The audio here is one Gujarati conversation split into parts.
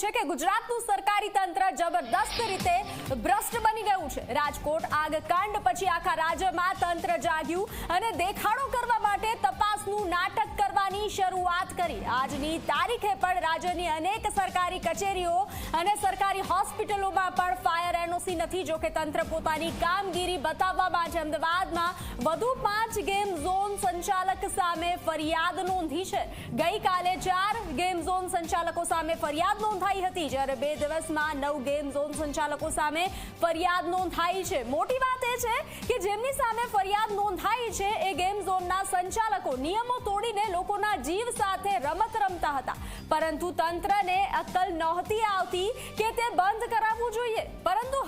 છે કે ગુજરાતનું સરકારી તંત્ર જબરદસ્ત રીતે ભ્રષ્ટ બની ગયું છે. રાજકોટ, આગકાંડ પછી આખા રાજ્યમાં તંત્ર જાગ્યું અને દેખાડો કરવા માટે તપાસનું નાટક કરવાની શરૂઆત કરી. આજની તારીખે પણ રાજ્યની અનેક સરકારી કચેરીઓ અને સરકારી હોસ્પિટલોમાં પણ ફાયર એનઓસી નથી જોકે તંત્ર પોતાની કામગીરી બતાવવા માટે અમદાવાદમાં વધુ પાંચ ગેમ ઝોન સંચાલક સામે ફરિયાદ નોંધી છે. ગઈકાલે ચાર ગેમ ઝોન સંચાલકો સામે ફરિયાદ નોંધાઈ હતી, જ્યારે બે દિવસમાં નવ ગેમ ઝોન સંચાલકો સામે ફરિયાદ નોંધાઈ છે. મોટી વાત એ છે કે જેમની સામે ફરિયાદ નોંધાઈ છે, એ ગેમ ઝોનના સંચાલકો નિયમો તોડીને લોકોના જીવ સાથે રમત રમતા હતા. પરંતુ તંત્રને અક્કલ નહોતી આવતી કે તે બંધ કરાવવું જોઈએ. પરંતુ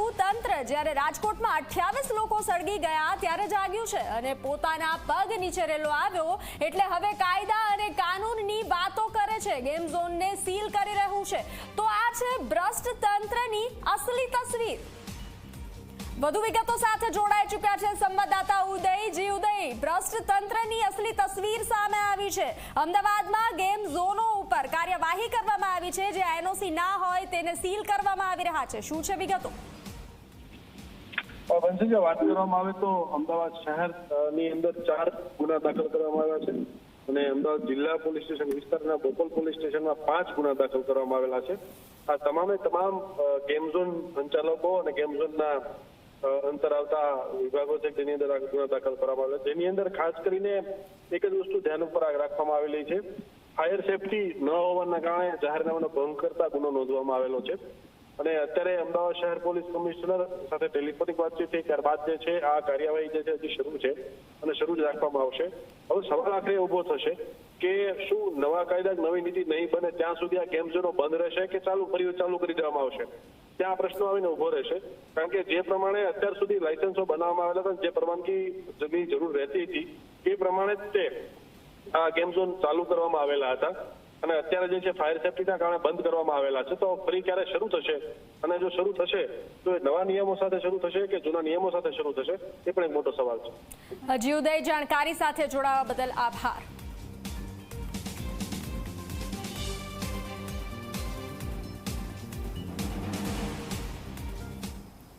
હપ્તા તંત્ર જ્યારે રાજકોટમાં અઠ્યાવીસ લોકો સળગી ગયા ત્યારે જાગ્યું છે અને પોતાના પગ નીચે રેલો આવ્યો. એટલે હવે કાયદા અને કાનૂનની વાતો કરે છે. ગેમ ઝોનને સીલ કરી રહ્યું છે. તો આ છે ભ્રષ્ટ તંત્રની અસલી તસવીર. વધુ વિગતો સાથે જોડાઈ ચૂક્યા છે સંવાદદાતા ઉદય. જી ઉદય ભ્રષ્ટ તંત્રની અસલી તસવીર સામે આવી છે. અમદાવાદમાં ગેમ ઝોનો ઉપર કાર્યવાહી કરવામાં આવી છે. જે એનઓસી ના હોય તેને સીલ કરવામાં આવી રહ્યા છે. શું છે વિગતો? બંસી વાત કરવામાં આવે તો અમદાવાદ શહેરની અંદર ચાર ગુના દાખલ કરવામાં આવ્યા છે અને અમદાવાદ જિલ્લા પોલીસ સ્ટેશન વિસ્તારના બોપલ પોલીસ સ્ટેશનમાં પાંચ ગુના દાખલ કરવામાં આવેલા છે. આ તમામે તમામ ગેમ ઝોન સંચાલકો અને ગેમ ઝોનના અંતર આવતા વિભાગો છે જેની અંદર આ ગુના દાખલ કરવામાં આવેલા છે. જેની અંદર ખાસ કરીને એક જ વસ્તુ ધ્યાન ઉપર રાખવામાં આવેલી છે. ફાયર સેફટી ન હોવાના કારણે જાહેરનામાનો ભંગ કરતા ગુનો નોંધવામાં આવેલો છે. અને અત્યારે અમદાવાદ શહેર પોલીસ કમિશનર સાથે ટેલિફોનિક વાતચીત થઈ ત્યારબાદ જે છે, આ કાર્યવાહી જે છે, હજી શરૂ છે અને શરૂ જ રાખવામાં આવશે. હવે સવાલ આખરે ઊભો થશે કે શું નવા કાયદા નવી નીતિ નહીં બને ત્યાં સુધી આ ગેમ ઝોનો બંધ રહેશે કે ચાલુ ફરી ચાલુ કરી દેવામાં આવશે? ત્યાં આ પ્રશ્ન આવીને ઊભો રહેશે. કારણ કે જે પ્રમાણે અત્યાર સુધી લાયસન્સો બનાવવામાં આવેલા હતા જે પરવાનગી જરૂર રહેતી હતી, એ પ્રમાણે તે આ ગેમ ઝોન ચાલુ કરવામાં આવેલા હતા. અને અત્યારે જે છે ફાયર સેફટીના કારણે બંધ કરવામાં આવેલા છે. તો ફરી ક્યારે શરૂ થશે? અને જો શરૂ થશે, તો એ નવા નિયમો સાથે શરૂ થશે કે જૂના નિયમો સાથે શરૂ થશે? એ પણ એક મોટો સવાલ છે. હજી ઉદય જાણકારી સાથે જોડાવા બદલ આભાર.